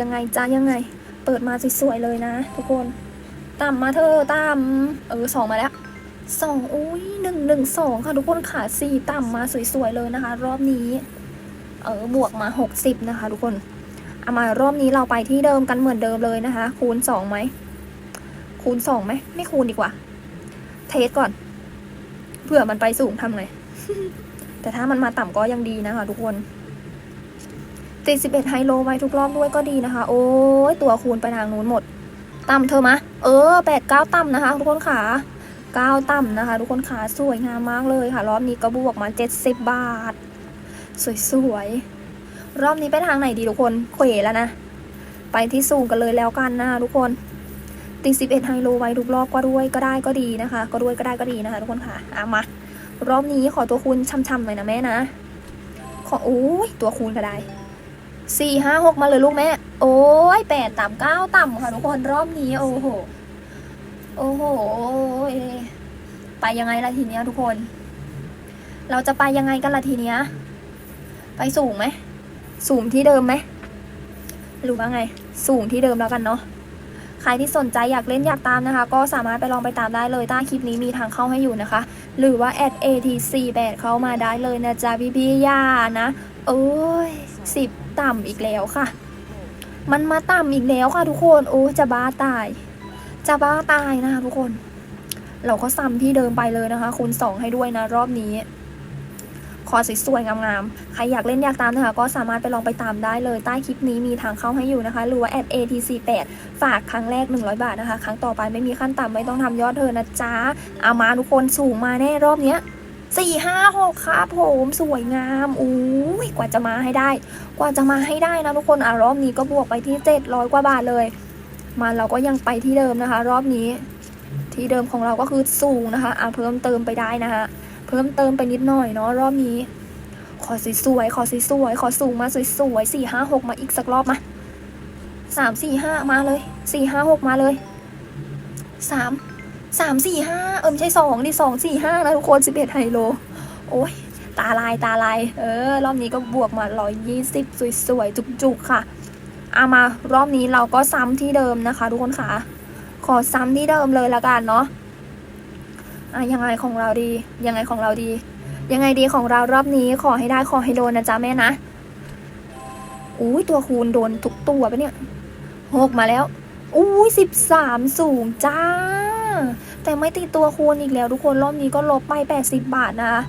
ยังไงจ้ายังไง เปิดมาสวยๆเลยนะ ทุกคนต่ำมาเธอต่ำเออสองมาแล้วสองอุ้ยหนึ่งหนึ่งสองค่ะทุกคนขาสี่ต่ำมาสวยๆเลยนะคะ รอบนี้ เออบวกมาหกสิบนะคะ ทุกคนเอามารอบนี้เราไปที่เดิมกันเหมือนเดิมเลยนะคะ คูณสองไหมคูณสองไหมไม่คูณดีกว่า เทสก่อนเผื่อมันไปสูงทำไงแต่ถ้ามันมาต่ำก็ยังดีนะคะ ทุกคน ติด11ไฮโลไว้ทุกรอบด้วยก็ดีนะคะ โอ้ยตัวคูณไปทางนู้นหมด ต่ำเธอมะ เออแปดเก้าต่ำนะคะ ทุกคนขาเก้าต่ำนะคะ ทุกคนขาสวยงามมากเลยค่ะ รอบนี้ก็บวกมาเจ็ดสิบบาท สวยๆ รอบนี้ไปทางไหนดีทุกคนเขวแล้วนะ ไปที่สูงกันเลยแล้วกันนะคะทุกคนติด11ไฮโลไว้ทุกรอบก็ด้วยก็ได้ก็ดีนะคะ ก็ด้วยก็ได้ก็ดีนะคะทุกคนค่ะอะมารอบนี้ขอตัวคูณช่ำๆหน่อยนะแม่นะ ขอโอ้ยตัวคูณก็ได้ สี่ห้าหกมาเลยลูกแม่ โอ้ยแปดต่ำเก้าต่ำค่ะทุกคนรอบนี้ โอ้โห โอ้โหยไปยังไงล่ะทีเนี้ยทุกคน เราจะไปยังไงกันล่ะทีเนี้ย ไปสูงไหม สูงที่เดิมไหมหรือว่าไง สูงที่เดิมแล้วกันเนาะ ครที่สนใจอยากเล่นอยากตามนะคะ ก็สามารถไปลองไปตามได้เลยใต้คลิปนี้มีทางเข้าให้อยู่นะคะ หรือว่า at atc 8 เข้ามาได้เลยนะจ๊ะพี่พี่ยานะโอ้ยสิบต่ำอีกแล้วค่ะ มันมาต่ำอีกแล้วค่ะทุกคน โอ้จะบ้าตาย จะบ้าตายนะคะทุกคน เราก็ซ้ำที่เดิมไปเลยนะคะคูณสองให้ด้วยนะรอบนี้ คอสวยๆงามๆ ใครอยากเล่นอยากตามนะคะ ก็สามารถไปลองไปตามได้เลยใต้คลิปนี้มีทางเข้าให้อยู่นะคะ หรือว่า at atc 8 ฝากครั้งแรก 100 บาทนะคะ ครั้งต่อไปไม่มีขั้นต่ำไม่ต้องทำยอดเธอนะจ๊ะเอามาทุกคนสูงมาแน่รอบเนี้ยสี่ห้าหกครับผมสวยงามอุ้ยกว่าจะมาให้ได้ กว่าจะมาให้ได้นะทุกคนอะรอบนี้ก็บวกไปที่เจ็ดร้อยกว่าบาทเลย มาเราก็ยังไปที่เดิมนะคะ รอบนี้ ที่เดิมของเราก็คือสูงนะคะอะเพิ่มเติมไปได้นะคะ เพิ่มเติมไปนิดหน่อยเนาะรอบนี้ ขอสวยๆขอสวยๆขอสูงมาสวยๆสี่ห้าหกมาอีกสักรอบมาสามสี่ห้ามาเลยสี่ห้าหกมาเลยสามสามสี่ห้าเออไม่ใช่สองดิสองสี่ห้านะทุกคนสิบเอ็ดไฮโล โอ้ยตาลายตาลาย เออ รอบนี้ก็บวกมาร้อยยี่สิบสวยๆ จุกๆ ค่ะเอามารอบนี้เราก็ซ้ำที่เดิมนะคะ ทุกคนค่ะ ขอซ้ำที่เดิมเลยละกันเนาะ อะยังไงของเราดี ยังไงของเราดี ยังไงดีของเรารอบนี้ขอให้ได้ขอให้โดนนะจ๊ะแม่นะอุ้ยตัวคูณโดนทุกตัวปะเนี่ยหกมาแล้วอุ้ยสิบสามสูงจ้า แต่ไม่ติดตัวคูณอีกแล้วทุกคนรอบนี้ก็ลบไปแปดสิบบาทนะ